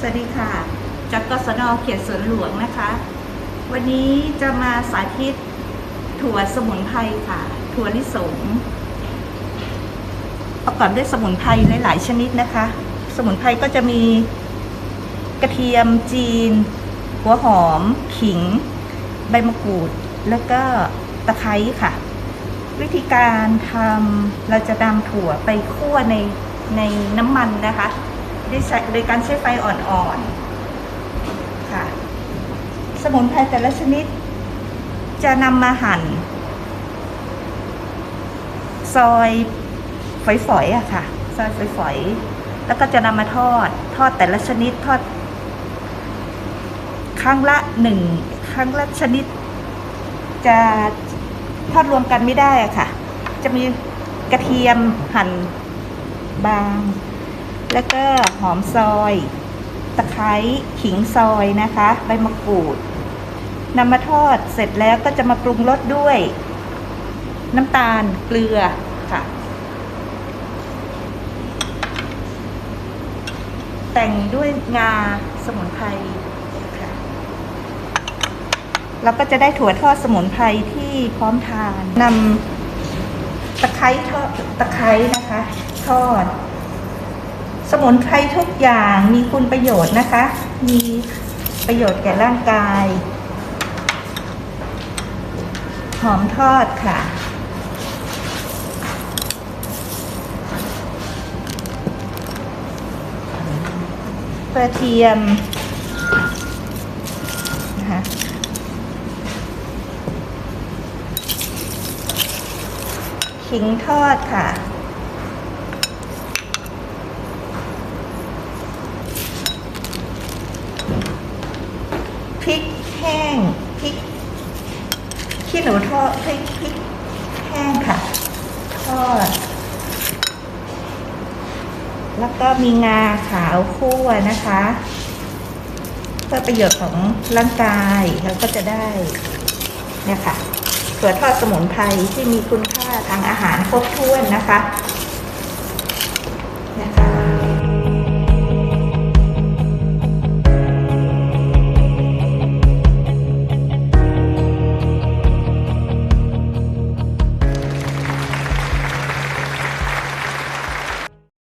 สวัสดีค่ะจากกสนเขตสวนหลวงนะคะ วันนี้จะมาสาธิตถั่วสมุนไพรค่ะ ถั่วลิสงประกอบด้วยสมุนไพรหลาย ๆ ชนิดนะคะ สมุนไพรก็จะมีกระเทียมจีน หัวหอม ขิง ใบมะกรูด แล้วก็ตะไคร้ค่ะ วิธีการทำเราจะนำถั่วไปคั่วในในน้ำมันนะคะ ด้วยใช้โดยการใช้ไฟอ่อนๆค่ะ สมุนไพรแต่ละชนิด จะนำมาหั่น ซอยฝอยๆอะค่ะ ซอยฝอยๆแล้วก็จะนำมาทอด ทอดแต่ละชนิดทอดครั้งละหนึ่งครั้งละชนิด จะทอดรวมกันไม่ได้อะค่ะ จะมีกระเทียมหั่นบาง แล้วก็หอมซอย ตะไคร้ขิงซอยนะคะ ใบมะกรูดนำมาทอดเสร็จแล้วก็จะมาปรุงรสด้วย น้ำตาลเกลือค่ะ แต่งด้วยงาสมุนไพรค่ะเราก็จะได้ถั่วทอดสมุนไพรที่พร้อมทานนำตะไคร้ทอดตะไคร้นะคะ ทอด สมุนไพรทุกอย่างมีคุณประโยชน์นะคะ มีประโยชน์แก่ร่างกาย หอมทอดค่ะ กระเทียมนะคะขิงทอดค่ะ พริก แห้งพริกขี้หนูทอดพริกพริกแห้งค่ะ ทอด แล้วก็มีงาขาวคั่วนะคะ เพื่อประโยชน์ของร่างกายแล้วก็จะได้เนี่ยค่ะถั่วทอดสมุนไพรที่มีคุณค่าทางอาหารครบถ้วนนะคะเนี่ยค่ะ